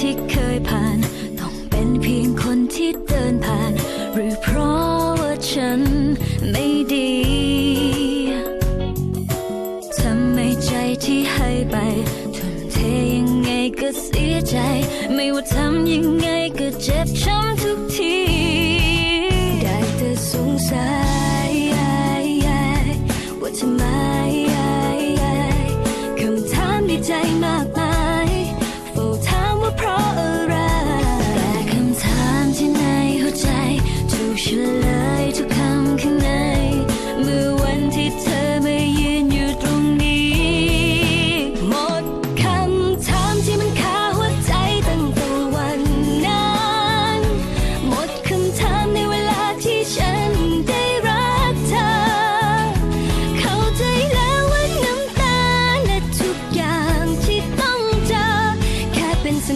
ที่เคยผ่าน ต้องเป็นเพียงคนที่เดินผ่าน หรือเพราะว่าฉันไม่ดีทำให้ใจที่ให้ไปทุ่มเทยังไงก็เสียใจ ไม่ว่าทำยังไงก็เจ็บช้ำ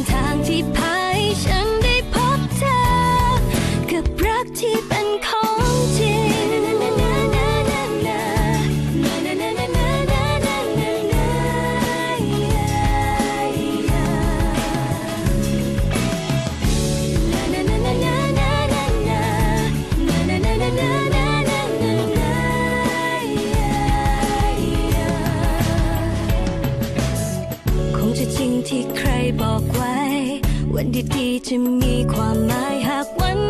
ทางที่พาให้ฉันได้พบเธอกับ วันดีๆจะมีความหมายหากวัน